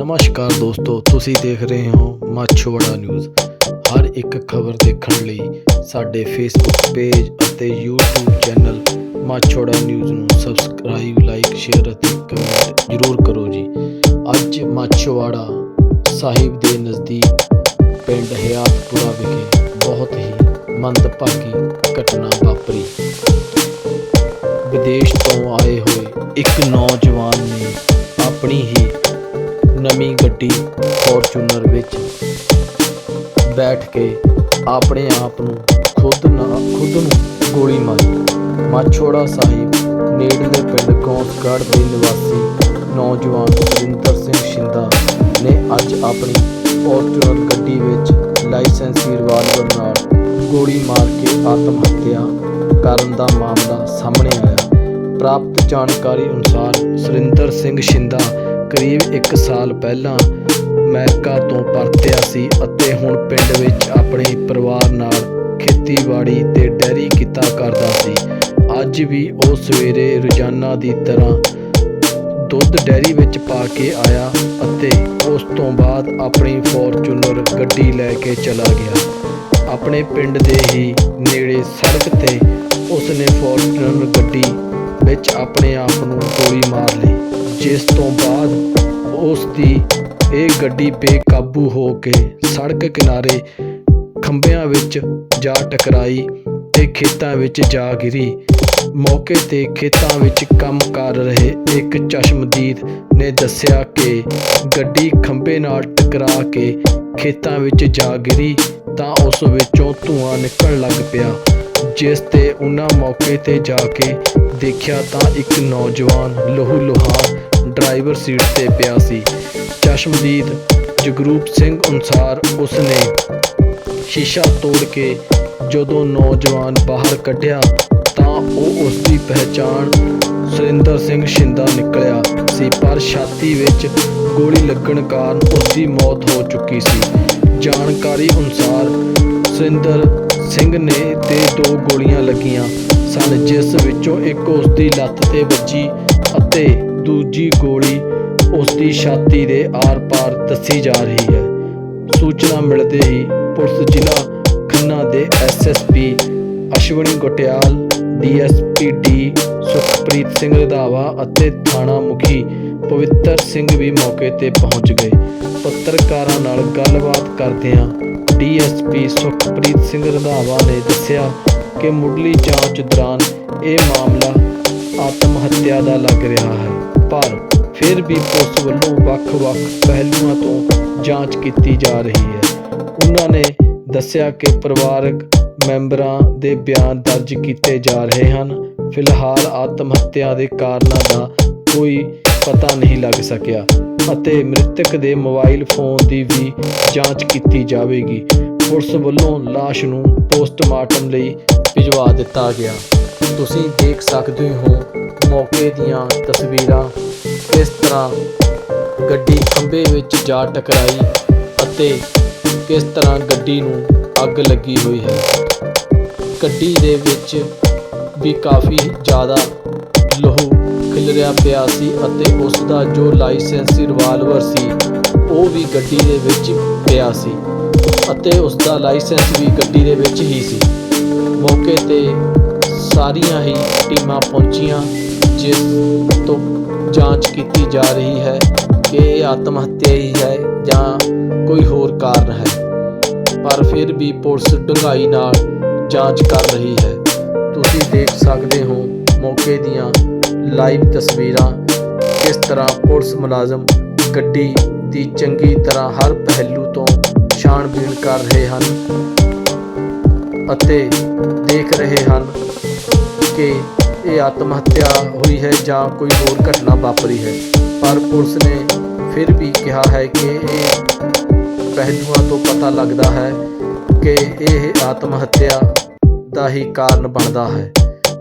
ਨਮਸਕਾਰ ਦੋਸਤੋ, ਤੁਸੀਂ ਦੇਖ ਰਹੇ ਹੋ ਮਾਛੋਵਾੜਾ ਨਿਊਜ਼। ਹਰ ਇੱਕ ਖਬਰ ਦੇਖਣ ਲਈ ਸਾਡੇ ਫੇਸਬੁੱਕ ਪੇਜ ਅਤੇ YouTube ਚੈਨਲ ਮਾਛੋਵਾੜਾ ਨਿਊਜ਼ ਨੂੰ ਸਬਸਕ੍ਰਾਈਬ ਲਾਈਕ ਸ਼ੇਅਰ ਅਤੇ ਕਮੈਂਟ ਜ਼ਰੂਰ ਕਰੋ ਜੀ। ਅੱਜ ਮਾਛੋਵਾੜਾ ਸਾਹਿਬ ਦੇ ਨਜ਼ਦੀਕ ਪਿੰਡ ਹਿਆਤਪੁਰਾ ਵਿਖੇ ਬਹੁਤ ਹੀ ਮੰਦਭਾਗੀ ਘਟਨਾ ਵਾਪਰੀ। ਵਿਦੇਸ਼ ਤੋਂ ਆਏ ਹੋਏ ਇੱਕ ਨੌਜਵਾਨ ਨੇ ਆਪਣੀ ਹੀ ਨਵੀਂ ਗੱਡੀ ਫੋਰਚੂਨਰ ਵਿੱਚ ਬੈਠ ਕੇ ਆਪਣੇ ਆਪ ਨੂੰ ਖੁਦ ਨਾ, ਖੁਦ ਨੂੰ ਗੋਲੀ ਮਾਰੀ। ਮਾਛੋੜਾ ਸਾਹਿਬ ਨੇੜਲੇ ਪਿੰਡ ਗੌਂਸਗੜ੍ਹ ਦੇ ਨਿਵਾਸੀ ਨੌਜਵਾਨ ਸੁਰਿੰਦਰ ਸਿੰਘ ਸ਼ਿੰਦਾ ਨੇ ਅੱਜ ਆਪਣੀ ਫੋਰਚੂਨਰ ਗੱਡੀ ਵਿੱਚ ਲਾਇਸੈਂਸੀ ਰਿਵਾਲਵਰ ਨਾਲ ਗੋਲੀ ਮਾਰ ਕੇ ਆਤਮ ਹੱਤਿਆ ਕਰਨ ਦਾ ਮਾਮਲਾ ਸਾਹਮਣੇ ਆਇਆ। ਪ੍ਰਾਪਤ ਜਾਣਕਾਰੀ ਅਨੁਸਾਰ ਸੁਰਿੰਦਰ ਸਿੰਘ ਸ਼ਿੰਦਾ ਕਰੀਬ 1 ਸਾਲ ਪਹਿਲਾਂ ਅਮਰੀਕਾ ਤੋਂ ਪਰਤਿਆ ਸੀ ਅਤੇ ਹੁਣ ਪਿੰਡ ਵਿੱਚ ਆਪਣੇ ਪਰਿਵਾਰ ਨਾਲ ਖੇਤੀਬਾੜੀ ਤੇ ਡੈਰੀ ਕੀਤਾ ਕਰਦਾ ਸੀ। ਅੱਜ ਵੀ ਉਹ ਸਵੇਰੇ ਰੋਜ਼ਾਨਾ ਦੀ ਤਰ੍ਹਾਂ ਦੁੱਧ ਡੈਰੀ ਵਿੱਚ ਪਾ ਕੇ ਆਇਆ ਅਤੇ ਉਸ ਤੋਂ ਬਾਅਦ ਆਪਣੀ ਫੋਰਚੂਨਰ ਗੱਡੀ ਲੈ ਕੇ ਚਲਾ ਗਿਆ। ਆਪਣੇ ਪਿੰਡ ਦੇ ਹੀ ਨੇੜੇ ਸੜਕ ਤੇ ਉਸਨੇ ਫੋਰਚੂਨਰ ਗੱਡੀ ਵਿੱਚ ਆਪਣੇ ਆਪ ਨੂੰ ਗੋਲੀ ਮਾਰ ਲਈ। ਜਿਸ ਤੋਂ ਬਾਅਦ ਉਸ ਦੀ ਇਹ ਗੱਡੀ ਬੇਕਾਬੂ ਹੋ ਕੇ ਸੜਕ ਕਿਨਾਰੇ ਖੰਭਿਆਂ ਵਿੱਚ ਜਾ ਟਕਰਾਈ ਤੇ ਖੇਤਾਂ ਵਿੱਚ ਜਾ ਗਿਰੀ। ਮੌਕੇ ਤੇ ਖੇਤਾਂ ਵਿੱਚ ਕੰਮ ਕਰ ਰਹੇ ਇੱਕ ਚਸ਼ਮਦੀਦ ਨੇ ਦੱਸਿਆ ਕਿ ਗੱਡੀ ਖੰਭੇ ਨਾਲ ਟਕਰਾ ਕੇ ਖੇਤਾਂ ਵਿੱਚ ਜਾ ਗਿਰੀ ਤਾਂ ਉਸ ਵਿੱਚੋਂ ਧੂਆਂ ਨਿਕਲਣ ਲੱਗ ਪਿਆ। ਜਿਸ ਤੇ ਉਹਨਾਂ ਮੌਕੇ ਤੇ ਜਾ ਕੇ ਦੇਖਿਆ ਤਾਂ ਇੱਕ ਨੌਜਵਾਨ ਲਹੂ ਲੁਹਾਨ ਡਰਾਈਵਰ ਸੀਟ ਤੇ ਪਿਆ ਸੀ। ਚਸ਼ਮਦੀਦ ਜਗਰੂਪ ਸਿੰਘ ਅਨੁਸਾਰ ਉਸਨੇ ਸ਼ੀਸ਼ਾ ਤੋੜ ਕੇ ਜਦੋਂ ਨੌਜਵਾਨ ਬਾਹਰ ਕੱਢਿਆ ਤਾਂ ਉਹ ਉਸ ਦੀ ਪਹਿਚਾਣ ਸੁਰਿੰਦਰ ਸਿੰਘ ਸ਼ਿੰਦਾ ਨਿਕਲਿਆ ਸੀ, ਪਰ ਛਾਤੀ ਵਿੱਚ ਗੋਲੀ ਲੱਗਣ ਕਾਰਨ ਉਸ ਦੀ ਮੌਤ ਹੋ ਚੁੱਕੀ ਸੀ। ਜਾਣਕਾਰੀ ਅਨੁਸਾਰ ਸੁਰਿੰਦਰ ਸਿੰਘ ਨੇ ਤੇ ਦੋ ਗੋਲੀਆਂ ਲੱਗੀਆਂ ਸਨ, ਜਿਸ ਵਿੱਚੋਂ ਇੱਕ ਉਸ ਦੀ ਲੱਤ ਤੇ ਵੱਜੀ ਅਤੇ ਦੂਜੀ ਗੋਲੀ ਉਸ ਦੀ ਛਾਤੀ ਦੇ ਆਰ-ਪਾਰ ਦੱਸੀ ਜਾ ਰਹੀ ਹੈ। ਸੂਚਨਾ ਮਿਲਦੇ ਹੀ ਪੁਲਿਸ ਜ਼ਿਲ੍ਹਾ ਖੰਨਾ ਦੇ SSP Ashwani Gotyal DSP D Sukhpreet Singh Randhawa ਅਤੇ ਥਾਣਾ ਮੁਖੀ ਪਵਿੱਤਰ ਸਿੰਘ ਵੀ ਮੌਕੇ ਤੇ ਪਹੁੰਚ ਗਏ। ਪੱਤਰਕਾਰਾਂ ਨਾਲ ਗੱਲਬਾਤ ਕਰਦਿਆਂ ਡੀਐਸਪੀ ਸੁਖਪ੍ਰੀਤ ਸਿੰਘ ਰੰਧਾਵਾ ਨੇ ਦੱਸਿਆ ਕਿ ਮੁੱਢਲੀ ਜਾਂਚ ਦੌਰਾਨ ਇਹ ਮਾਮਲਾ ਆਤਮ ਹੱਤਿਆ ਦਾ ਲੱਗ ਰਿਹਾ ਹੈ। ਪਰ ਫਿਰ ਵੀ ਪੁਲਿਸ ਵੱਲੋਂ ਵੱਖ-ਵੱਖ ਪਹਿਲੂਆਂ ਤੋਂ ਜਾਂਚ ਕੀਤੀ ਜਾ ਰਹੀ ਹੈ। ਉਹਨਾਂ ਨੇ ਦੱਸਿਆ ਕਿ ਪਰਿਵਾਰਕ ਮੈਂਬਰਾਂ ਦੇ ਬਿਆਨ ਦਰਜ ਕੀਤੇ ਜਾ ਰਹੇ ਹਨ। ਫਿਲਹਾਲ ਆਤਮ ਹੱਤਿਆ ਦੇ ਕਾਰਨਾਂ ਦਾ ਕੋਈ ਪਤਾ ਨਹੀਂ ਲੱਗ ਸਕਿਆ। ਅਤੇ ਮ੍ਰਿਤਕ ਦੇ ਮੋਬਾਈਲ ਫੋਨ ਦੀ ਵੀ ਜਾਂਚ ਕੀਤੀ ਜਾਵੇਗੀ। ਪੁਲਿਸ ਵੱਲੋਂ ਲਾਸ਼ ਨੂੰ ਪੋਸਟਮਾਰਟਮ ਲਈ ਭਿਜਵਾ ਦਿੱਤਾ ਗਿਆ। ਤੁਸੀਂ ਦੇਖ ਸਕਦੇ ਹੋ ਮੌਕੇ ਦੀਆਂ ਤਸਵੀਰਾਂ। ਕਿਸ ਤਰ੍ਹਾਂ ਗੱਡੀ ਖੰਭੇ ਵਿੱਚ ਜਾ ਟਕਰਾਈ ਅਤੇ ਕਿਸ ਤਰ੍ਹਾਂ ਗੱਡੀ ਨੂੰ ਅੱਗ ਲੱਗੀ ਹੋਈ ਹੈ। ਗੱਡੀ ਦੇ ਵਿੱਚ ਵੀ ਕਾਫੀ ਜ਼ਿਆਦਾ ਲਹੂ ਖਿਲਰਿਆ ਪਿਆ ਸੀ ਅਤੇ ਉਸ ਦਾ ਜੋ ਲਾਇਸੈਂਸੀ ਰਿਵਾਲਵਰ ਸੀ, ਉਹ ਵੀ ਗੱਡੀ ਦੇ ਵਿੱਚ ਪਿਆ ਸੀ ਅਤੇ ਉਸ ਦਾ ਲਾਇਸੈਂਸ ਵੀ ਗੱਡੀ ਦੇ ਵਿੱਚ ਹੀ ਸੀ। ਮੌਕੇ ਤੇ ਸਾਰੀਆਂ ਹੀ ਟੀਮਾਂ ਪਹੁੰਚੀਆਂ, ਜਿਸ ਤੋਂ ਜਾਂਚ ਕੀਤੀ ਜਾ ਰਹੀ ਹੈ ਕਿ ਇਹ ਆਤਮ ਹੱਤਿਆ ਹੀ ਹੈ ਜਾਂ ਕੋਈ ਹੋਰ ਕਾਰਨ ਹੈ। ਪਰ ਫਿਰ ਵੀ ਪੁਲਿਸ ਡੂੰਘਾਈ ਨਾਲ ਜਾਂਚ ਕਰ ਰਹੀ ਹੈ। ਤੁਸੀਂ ਦੇਖ ਸਕਦੇ ਹੋ ਮੌਕੇ ਦੀਆਂ ਲਾਈਵ ਤਸਵੀਰਾਂ। ਕਿਸ ਤਰ੍ਹਾਂ ਪੁਲਿਸ ਮੁਲਾਜ਼ਮ ਗੱਡੀ ਦੀ ਚੰਗੀ ਤਰ੍ਹਾਂ ਹਰ ਪਹਿਲੂ ਤੋਂ ਛਾਣਬੀਣ ਕਰ ਰਹੇ ਹਨ ਅਤੇ ਦੇਖ ਰਹੇ ਹਨ ਕਿ ਇਹ ਆਤਮ ਹੱਤਿਆ ਹੋਈ ਹੈ ਜਾਂ ਕੋਈ ਹੋਰ ਘਟਨਾ ਵਾਪਰੀ ਹੈ। ਪਰ ਪੁਲਿਸ ਨੇ ਫਿਰ ਵੀ ਕਿਹਾ ਹੈ ਕਿ ਇਹ ਪਹਿਲੂਆਂ ਤੋਂ ਪਤਾ ਲੱਗਦਾ ਹੈ ਕਿ ਇਹ ਆਤਮ ਹੱਤਿਆ ਦਾ ਹੀ ਕਾਰਨ ਬਣਦਾ ਹੈ।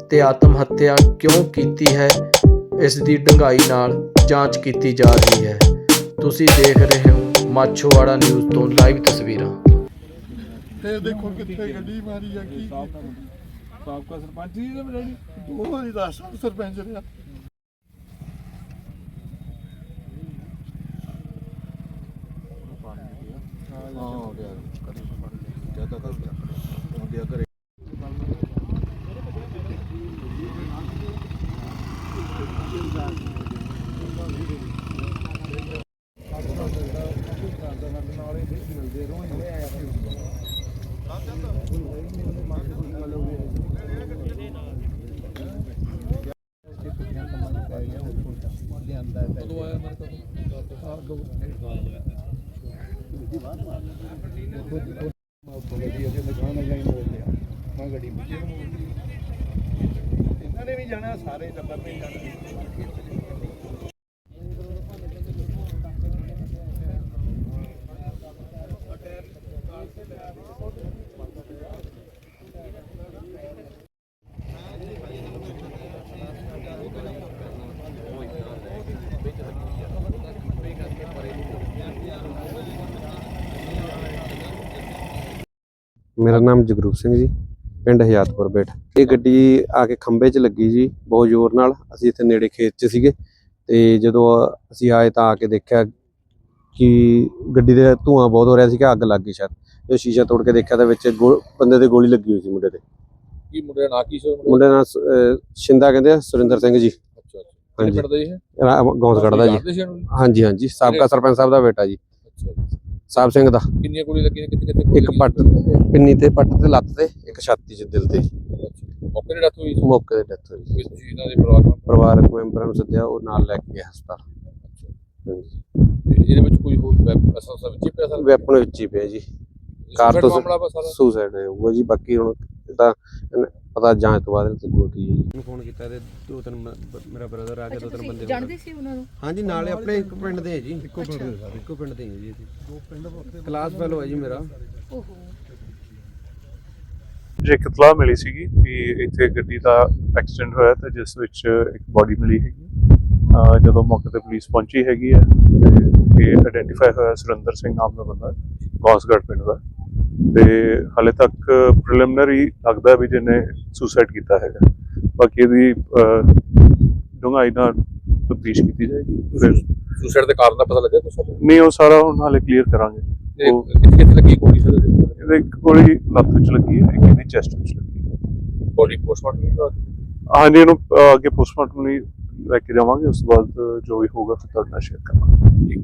ਤੇ ਆਤਮ ਹੱਤਿਆ ਕਿਉਂ ਕੀਤੀ ਹੈ? ਇਸ ਦੀ ਡੂੰਘਾਈ ਨਾਲ ਜਾਂਚ ਕੀਤੀ ਜਾ ਰਹੀ ਹੈ। ਤੁਸੀਂ ਦੇਖ ਰਹੇ ਹੋ ਮਾਛੋਵਾੜਾ ਨਿਊਜ਼ ਤੋਂ ਲਾਈਵ ਤਸਵੀਰਾਂ। ਇਹ ਦੇਖੋ ਕਿੱਥੇ ਗੱਡੀ ਮਾਰੀ ਆ ਕੀ ਸਾਬਕਾ ਸਰਪੰਚ ਜੀ ਦੇ ਡੈਡੀ ਉਹ ਹੀ ਦੱਸ ਸਰਪੰਚ ਰਿਹਾ ਹਾਂ ਹੋ ਗਿਆ। ਕਰੀ ਫੜ ਲਿਆ ਜ਼ਿਆਦਾ ਕਰ। ਇਹਨਾਂ ਨੇ ਵੀ ਜਾਣਾ ਸਾਰੇ ਟੱਬਰ ਨੇ ਜਾਣਾ। ਮੇਰਾ ਨਾਮ ਜਗਰੂਪ ਸਿੰਘ ਜੀ ਪਿੰਡ ਹਯਾਤਪੁਰ ਬੇਟ। ਇਹ ਗੱਡੀ ਆ ਕੇ ਖੰਭੇ 'ਚ ਲੱਗੀ ਜੀ ਬਹੁਤ ਜ਼ੋਰ ਨਾਲ। ਅਸੀਂ ਇੱਥੇ ਨੇੜੇ ਖੇਤ 'ਚ ਸੀਗੇ ਤੇ ਜਦੋਂ ਅਸੀਂ ਆਏ ਤਾਂ ਆ ਕੇ ਦੇਖਿਆ ਕਿ ਗੱਡੀ ਦੇ ਧੂਆਂ ਬਹੁਤ ਹੋ ਰਿਹਾ ਸੀ ਕਿ ਅੱਗ ਲੱਗ ਗਈ ਸ਼ਾਇਦ। ਜਦੋਂ ਸ਼ੀਸ਼ਾ ਤੋੜ ਕੇ ਦੇਖਿਆ ਤਾਂ ਵਿੱਚ ਬੰਦੇ ਦੇ ਗੋਲੀ ਲੱਗੀ ਹੋਈ ਸੀ ਮੁੰਡੇ ਤੇ ਕੀ ਮੁੰਡੇ ਦਾ ਨਾਂ ਕੀ ਸੀ ਮੁੰਡੇ ਦਾ ਨਾਂ ਸ਼ਿੰਦਾ ਕਹਿੰਦੇ ਆ ਸੁਰਿੰਦਰ ਸਿੰਘ ਜੀ। ਅੱਛਾ ਅੱਛਾ। ਹਾਂਜੀ। ਪਿੰਡ ਦੇ ਇਹ? ਗੌਂਸਗੜ੍ਹ ਦਾ ਜੀ? ਹਾਂਜੀ ਹਾਂਜੀ। ਸਾਬਕਾ ਸਰਪੰਚ ਸਾਹਿਬ ਦਾ ਬੇਟਾ ਜੀ। ਅੱਛਾ ਜੀ। ਸਾਹਿਬ ਸਿੰਘ ਦਾ। ਕਿੰਨੀਆਂ ਗੋਲੀ ਲੱਗੀਆਂ ਕਿੱਥੇ ਕਿੱਥੇ ਗੋਲੀ ਇੱਕ? ਪੱਟ ਪਿੰਨੀ ਤੇ ਪੱਟ ਤੇ ਲੱਤ ਤੇ ਇੱਕ ਛਾਤੀ 'ਚ ਦਿਲ ਤੇ। ਮੌਕੇ ਤੇ ਡੈਥ ਹੋਈ ਸੀ? ਮੌਕੇ ਤੇ ਡੈਥ ਹੋਈ ਕੋਈ ਤੁਸੀਂ ਇਹਨਾਂ ਦੇ ਪਰਿਵਾਰ ਮੈਂਬਰ ਪਰਿਵਾਰਕ ਮੈਂਬਰਾਂ ਨੂੰ ਸੱਦਿਆ ਉਹ ਨਾਲ ਲੈ ਕੇ ਗਏ ਹਸਪਤਾਲ। ਹਾਂਜੀ ਤੇ ਇਹਦੇ ਵਿੱਚ ਕੋਈ ਹੋਰ ਵੈਪ- ਅਸਲ ਸਭ ਵੈਪਨ ਵਿੱਚ ਹੀ ਪਿਆ ਜੀ। ਕਾਰ ਕਾਰ ਤੋਂ ਮਾਮਲਾ ਵਾ ਸਾਰਾ? ਸੁਸਾਈਡ ਹੋਊਗਾ ਜੀ। ਬਾਕੀ ਹੁਣ ਇਹਦਾ ਪਤਾ ਜਾਂਚ ਤੋਂ ਬਾਅਦ ਕੀ ਹੈ ਜੀ। ਫੋਨ ਕੀਤਾ ਤੇ ਦੋ ਤਿੰਨ ਮੇਰਾ ਬ੍ਰਦਰ ਆ ਗਿਆ ਦੋ ਤਿੰਨ ਬੰਦੇ ਜਾਣਦੇ ਸੀ ਉਹਨਾਂ ਨੂੰ? ਹਾਂਜੀ ਨਾਲੇ ਆਪਣੇ ਇੱਕ ਪਿੰਡ ਦੇ ਹੈ ਜੀ ਇੱਕੋ ਪਿੰਡ ਦੇ ਸਾਰੇ ਇੱਕੋ ਪਿੰਡ ਦੇ ਹੈ ਜੀ। ਦੋ ਪਿੰਡ ਕਲਾਸ ਫੈਲੋ ਹੈ ਜੀ ਮੇਰਾ। ਓਹੋ। ਜੇ ਇੱਕ ਇਤਲਾਹ ਮਿਲੀ ਸੀਗੀ ਕਿ ਇੱਥੇ ਗੱਡੀ ਦਾ ਐਕਸੀਡੈਂਟ ਹੋਇਆ ਤੇ ਜਿਸ ਵਿੱਚ ਇੱਕ ਬਾਡੀ ਮਿਲੀ ਹੈਗੀ ਅਹ ਜਦੋਂ ਮੌਕੇ ਤੇ ਪੁਲਿਸ ਪਹੁੰਚੀ ਹੈਗੀ ਹੈ ਤੇ ਇਹ ਆਇਡੈਂਟੀਫਾਈ ਹੋਇਆ ਸੁਰਿੰਦਰ ਸਿੰਘ ਨਾਮ ਦਾ ਬੰਦਾ ਗੌਸਗੜ੍ਹ ਪਿੰਡ ਦਾ। ਤੇ ਹਾਲੇ ਤੱਕ ਪ੍ਰੀਲਿਮਿਨਰੀ ਲੱਗਦਾ ਵੀ ਜਿਹਨੇ ਸੁਸਾਈਡ ਕੀਤਾ ਹੈਗਾ। ਬਾਕੀ ਇਹਦੀ ਡੂੰਘਾਈ ਨਾਲ ਤਫਤੀਸ਼ ਕੀਤੀ ਜਾਏਗੀ। ਫਿਰ ਸੁਸਾਈਡ ਦੇ ਕਾਰਨ ਦਾ ਪਤਾ ਲੱਗਿਆ ਕੁਛ ਨਹੀਂ ਉਹ ਸਾਰਾ ਹੁਣ ਹਾਲੇ ਕਲੀਅਰ ਕਰਾਂਗੇ। ਉਹ- ਕਿੱਥੇ ਲੱਗੀ ਗੋਲੀ ਸਰ? ਇਹਦੇ ਇੱਕ ਗੋਲੀ ਲੱਤ ਵਿੱਚ ਲੱਗੀ ਹੈ ਇੱਕ ਇਹਦੀ ਚੈਸਟ ਵਿੱਚ ਲੱਗੀ ਬੋਡੀ ਪੋਸਟਮਾਰਟਮ ਨਹੀਂ ਹੋਇਆ ਹਾਂਜੀ ਇਹਨੂੰ ਅੱਗੇ ਪੋਸਟਮਾਰਟਮ ਲਈ ਲੈ ਕੇ ਜਾਵਾਂਗੇ ਉਸ ਤੋਂ ਬਾਅਦ ਜੋ ਵੀ ਹੋਊਗਾ ਫਿਰ ਤੁਹਾਡੇ ਨਾਲ ਸ਼ੇਅਰ ਕਰਾਂਗੇ।